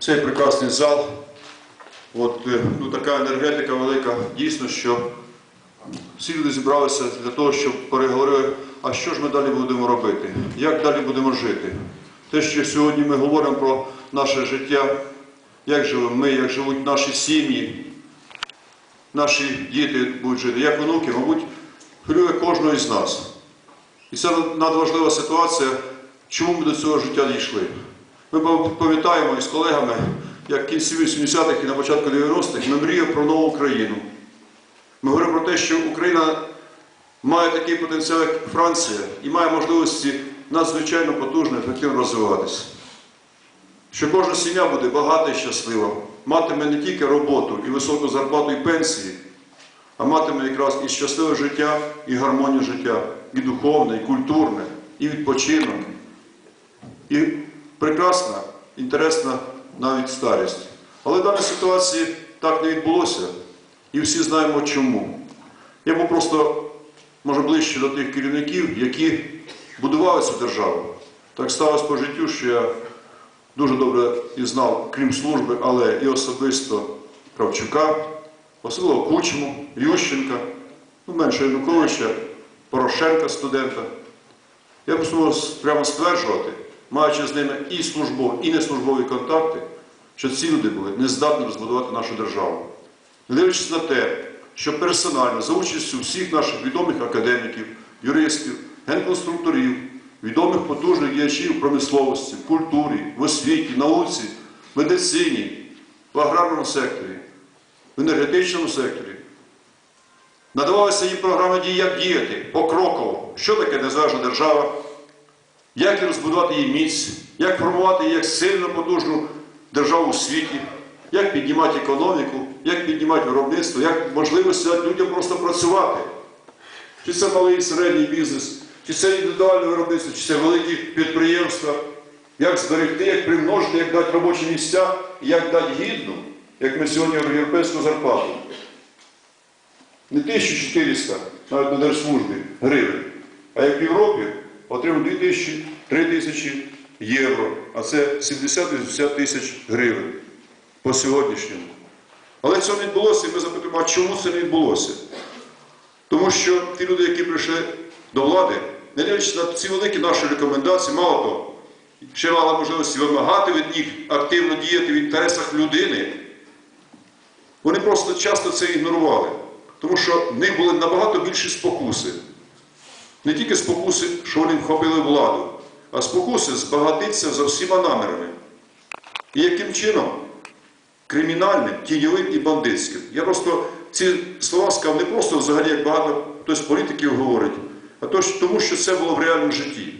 цей прекрасний зал. От, е, ну, така енергетика велика. Дійсно, що всі люди зібралися для того, щоб переговорили, а що ж ми далі будемо робити, як далі будемо жити. Те, що сьогодні ми говоримо про наше життя, як живемо ми, як живуть наші сім'ї, наші діти будуть жити, як онуки, мабуть, хвилює кожного із нас. І це надважлива ситуація, чому ми до цього життя дійшли. Ми пам'ятаємо із колегами, як в кінці 80-х і на початку 90-х ми мріяли про нову Україну. Ми говоримо про те, що Україна має такий потенціал, як Франція, і має можливості надзвичайно потужно, ефективно розвиватися. Що кожна сім'я буде багата і щаслива, матиме не тільки роботу і високу зарплату і пенсії, а матиме якраз і щасливе життя, і гармонію життя, і духовне, і культурне, і відпочинок, і прекрасна, інтересна навіть старість. Але в даній ситуації так не відбулося, і всі знаємо чому. Я був просто, може, ближче до тих керівників, які будували цю державу. Так сталося по життю, що я дуже добре і знав, крім служби, але і особисто Кравчука, особливо Кучму, Ющенка, ну, менше Януковича, Порошенка студента. Я б прямо стверджувати, маючи з ними і службові, і неслужбові контакти, що ці люди були не здатні розбудувати нашу державу. Не дивлячись на те, що персонально за участю всіх наших відомих академіків, юристів, генконструкторів, відомих потужних діячів промисловості, в культурі, в освіті, науці, медицині, в аграрному секторі, в енергетичному секторі. Надавалися їм програми дій, як діяти покроково, що таке незалежна держава, як і розбудувати її міць, як формувати її як сильно потужну державу у світі, як піднімати економіку, як піднімати виробництво, як можливості дати людям просто працювати. Чи це малий середній бізнес, чи це індивідуальне виробництво, чи це великі підприємства, як зберегти, як примножити, як дати робочі місця, як дати гідну, як ми сьогодні європейську зарплату. Не 1400, навіть на держслужбі, гривень, а як в Європі отримують 2 тисячі, 3 тисячі євро, а це 70-80 тисяч гривень по сьогоднішньому. Але цього не відбулося, і ми запитуємо, а чому це не відбулося? Тому що ті люди, які прийшли до влади, не дивлячись на ці великі наші рекомендації, мало того, ще мали можливості вимагати від них активно діяти в інтересах людини. Вони просто часто це ігнорували, тому що в них були набагато більші спокуси. Не тільки спокуси, що вони вхопили владу, а спокуси збагатитися за всіма намірами. І яким чином? Кримінальним, тіньовим і бандитським. Я просто ці слова сказав не просто взагалі, як багато хтось з політиків говорить, а тому що це було в реальному житті.